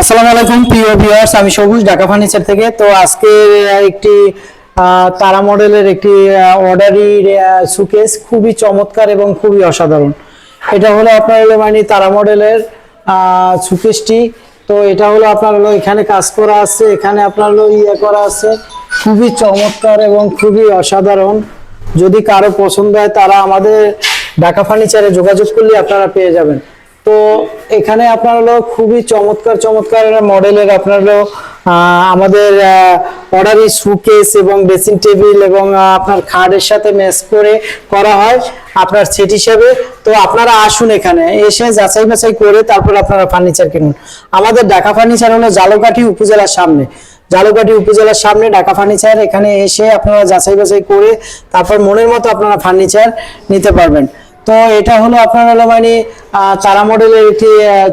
আসসালামু আলাইকুম, প্রিয় ভিউয়ার্স আমি সবুজ ঢাকা ফার্নিচার থেকে। তো আজকে একটি তারা মডেলের একটি অর্ডারি সুকেস খুবই চমৎকার এবং খুবই অসাধারণ। এটা হলো আপনার হলো মানে তারা মডেলের সুকেসটি তো এটা হলো আপনার হলো এখানে কাজ করা আছে, এখানে আপনার হলো ইয়ে করা আছে। খুবই চমৎকার এবং খুবই অসাধারণ। যদি কারও পছন্দ হয়, তারা আমাদের ঢাকা ফার্নিচারে যোগাযোগ করলে আপনারা পেয়ে যাবেন। তো এখানে আপনার হলো খুবই চমৎকার চমৎকার মডেলের আপনার হলো আমাদের অর্ডারি সুকেস এবং ড্রেসিং টেবিল এবং আপনার খাটের সাথে ম্যাচ করে করা হয় আপনার সেট হিসাবে। তো আপনারা আসুন এখানে, এসে যাচাই বাছাই করে তারপর আপনারা ফার্নিচার কিনুন। আমাদের ঢাকা ফার্নিচার হলো জালকাঠি উপজেলার সামনে। জালুকাঠি উপজেলার সামনে ঢাকা ফার্নিচার এখানে এসে আপনারা যাচাই বাছাই করে তারপর মনের মতো আপনারা ফার্নিচার নিতে পারবেন। তো এটা হলো আপনার হলো মানে তারা মডেলের একটি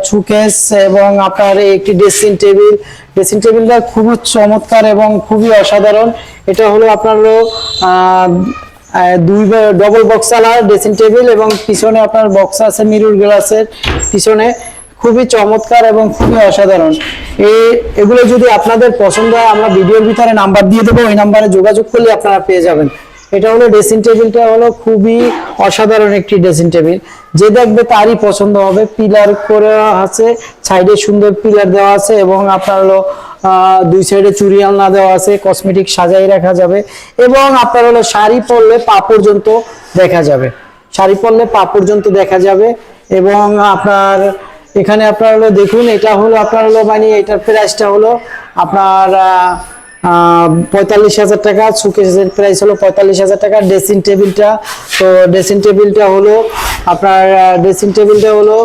সুকেস এবং আপনার একটি ড্রেসিং টেবিল। ড্রেসিং টেবিলটা খুবই চমৎকার এবং খুবই অসাধারণ। এটা হলো আপনার হলো দুই ডবল বক্স আলার ড্রেসিং টেবিল এবং পিছনে আপনার বক্স আছে মিরুর গ্লাসের পিছনে। খুবই চমৎকার এবং খুবই অসাধারণ। এই এগুলো যদি আপনাদের পছন্দ হয়, আমরা ভিডিওর ভিতরে নাম্বার দিয়ে দেবো, ওই নাম্বারে যোগাযোগ করলে আপনারা পেয়ে যাবেন। এটা হলো ড্রেসিং টেবিলটা হলো খুবই অসাধারণ একটি ড্রেসিং টেবিল যে দেখবে তারই পছন্দ হবে। পিলার করে আছে, সাইডে সুন্দর পিলার দেওয়া আছে এবং আপনার হলো দুই সাইডে চুরি আলনা দেওয়া আছে কসমেটিক সাজাই রাখা যাবে এবং আপনার হলো শাড়ি পরলে পা পর্যন্ত দেখা যাবে। শাড়ি পরলে পা পর্যন্ত দেখা যাবে এবং আপনার এখানে আপনার হলো দেখুন, এটা হলো আপনার হলো মানে এটার প্রাইসটা হলো আপনার পঁয়তাল্লিশ হাজার টাকা, সুকেসের প্রাইস হলো পঁয়তাল্লিশ হাজার টাকা। ড্রেসিং টেবিলটা তো ড্রেসিং টেবিলটা হলো আপনার ড্রেসিং টেবিলটা হলো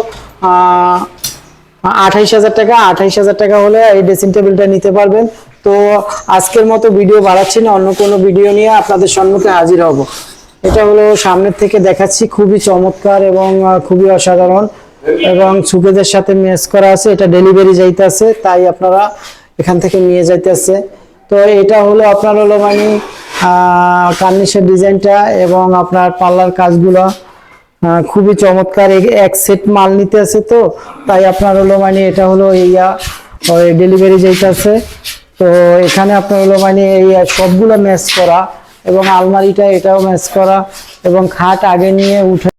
আঠাইশ হাজার টাকা। আঠাইশ হাজার টাকা হলে এই ড্রেসিং টেবিলটা নিতে পারবেন। তো আজকের মতো ভিডিও বাড়াচ্ছি না, অন্য কোনো ভিডিও নিয়ে আপনাদের সম্মুখে হাজির হব। এটা হলো সামনের থেকে দেখাচ্ছি, খুবই চমৎকার এবং খুবই অসাধারণ এবং সুকেদের সাথে ম্যাচ করা আছে। এটা ডেলিভারি যাইতে আছে তাই আপনারা এখান থেকে নিয়ে যাইতেছে। তো এটা হলো আপনার হলো মানে কার্নিশের ডিজাইনটা এবং আপনার পার্লার কাজগুলো খুবই চমৎকার। এক- সেট মাল নিতে আছে তো, তাই আপনার হলো মানে এটা হলো ইয়া ডেলিভারি যাইতেছে। তো এখানে আপনার হলো মানে এই সবগুলো ম্যাচ করা এবং আলমারিটা এটাও ম্যাচ করা এবং খাট আগে নিয়ে উঠে